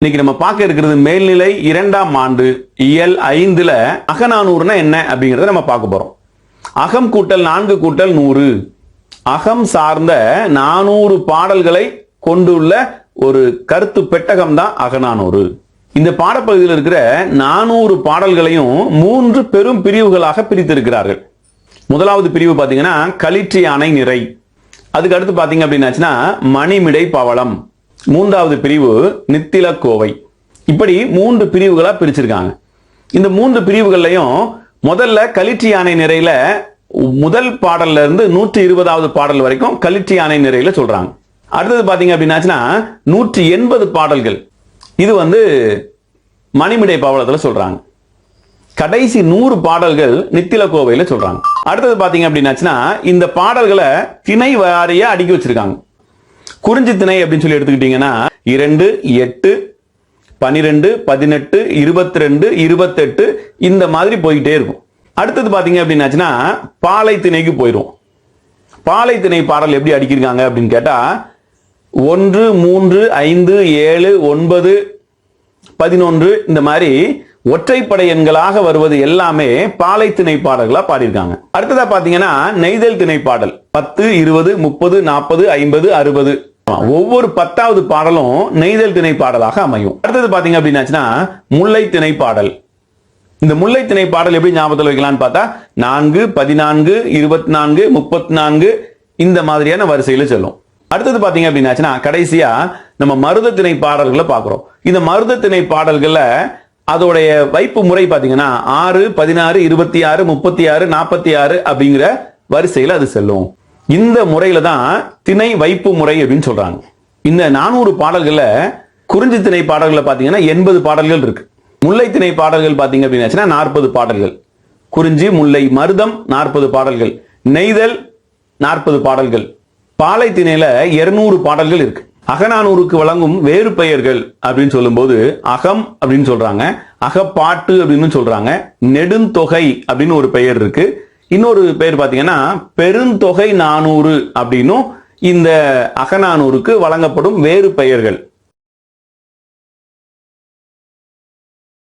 இன்னைக்கு நம்ம பார்க்க இருக்கிறது மேல்நிலை இரண்டாம் ஆண்டு இயல் ஐந்துல அகநானூறுனா என்ன அப்படிங்கிறத நம்ம பார்க்க போறோம். அகம் கூட்டல் நான்கு கூட்டல் நூறு. அகம் சார்ந்த நானூறு பாடல்களை கொண்டுள்ள ஒரு கருத்து பெட்டகம் தான் அகநானூறு. இந்த பாடப்பகுதியில் இருக்கிற நானூறு பாடல்களையும் மூன்று பெரும் பிரிவுகளாக பிரித்திருக்கிறார்கள். முதலாவது பிரிவு பார்த்தீங்கன்னா களிற்றி அணை நிறை. அதுக்கு அடுத்து பார்த்தீங்க அப்படின்னாச்சுன்னா மணிமிடை பவளம். மூன்றாவது பிரிவு நித்தில கோவை இப்படி மூன்று பிரிவுகளா பிரிச்சிருக்காங்க. இந்த மூன்று பிரிவுகள்லையும் முதல்ல கலிற்றி யானை நிறையில முதல் பாடல்ல இருந்து நூற்றி இருபதாவது பாடல் வரைக்கும் களிற்றி யானை நிறையில சொல்றாங்க. அடுத்தது பாத்தீங்க அப்படின்னாச்சுன்னா நூற்றி எண்பது பாடல்கள். இது வந்து மணிமிடை பவளத்துல சொல்றாங்க. கடைசி நூறு பாடல்கள் நித்தில கோவையில சொல்றாங்க. அடுத்தது பாத்தீங்க அப்படின்னாச்சுன்னா இந்த பாடல்களை திணை வாரியா அடுக்கி வச்சிருக்காங்க. குறிஞ்சி திணை அப்படின்னு சொல்லி எடுத்துக்கிட்டீங்கன்னா இரண்டு எட்டு பனிரெண்டு பதினெட்டு இருபத்தி ரெண்டு இருபத்தெட்டு இந்த மாதிரி போய்கிட்டே இருக்கும். அடுத்தது பார்த்தீங்க அப்படின்னாச்சுன்னா பாலை திணைக்கு போயிடும் பாலை திணை பாடல் எப்படி அடிக்கிருக்காங்க அப்படின்னு கேட்டால் ஒன்று மூன்று ஐந்து ஏழு ஒன்பது பதினொன்று இந்த மாதிரி ஒற்றைப்படை எண்களாக வருவது எல்லாமே பாலை திணை பாடியிருக்காங்க. அடுத்ததாக பார்த்தீங்கன்னா நெய்தல் திணை பாடல் பத்து இருபது முப்பது நாற்பது ஐம்பது அறுபது. ஒவ்வொரு பத்தாவது பாடலும் நெய்தல் திணை பாடலாக அமையும். அடுத்தது பாத்தீங்க அப்படின்னாச்சுன்னா முல்லை திணை பாடல் இந்த முல்லை திணை பாடல் எப்படி ஞாபகத்தில் வைக்கலாம்னு பார்த்தா நான்கு பதினான்கு இருபத்தி நான்கு முப்பத்தி நான்கு இந்த மாதிரியான வரிசையில் செல்லும். அடுத்தது பாத்தீங்க அப்படின்னாச்சுன்னா கடைசியா நம்ம மருத திணை பாடல்களை பார்க்குறோம். இந்த மருத திணை பாடல்கள்ல அதோடைய வைப்பு முறை பாத்தீங்கன்னா ஆறு பதினாறு இருபத்தி ஆறு முப்பத்தி ஆறு நாற்பத்தி ஆறு அப்படிங்கிற வரிசையில் அது செல்லும். இந்த முறையில தான் திணை வைப்பு முறை அப்படின்னு சொல்றாங்க. இந்த நானூறு பாடல்களில் குறிஞ்சி திணை பாடல்களை பார்த்தீங்கன்னா எண்பது பாடல்கள் இருக்கு. முல்லை திணை பாடல்கள் பார்த்தீங்க அப்படின்னாச்சுன்னா நாற்பது பாடல்கள். குறிஞ்சி முல்லை மருதம் நாற்பது பாடல்கள். நெய்தல் நாற்பது பாடல்கள். பாலை திணையில இருநூறு பாடல்கள் இருக்கு. அகநானூருக்கு வழங்கும் வேறு பெயர்கள் அப்படின்னு சொல்லும்போது அகம் அப்படின்னு சொல்றாங்க. அகப்பாட்டு அப்படின்னு சொல்றாங்க. நெடுந்தொகை அப்படின்னு ஒரு பெயர் இருக்கு. இன்னொரு பெயர் பாத்தீங்கன்னா பெருந்தொகை நானூறு அப்படின்னும் இந்த அகநானூருக்கு வழங்கப்படும் வேறு பெயர்கள்.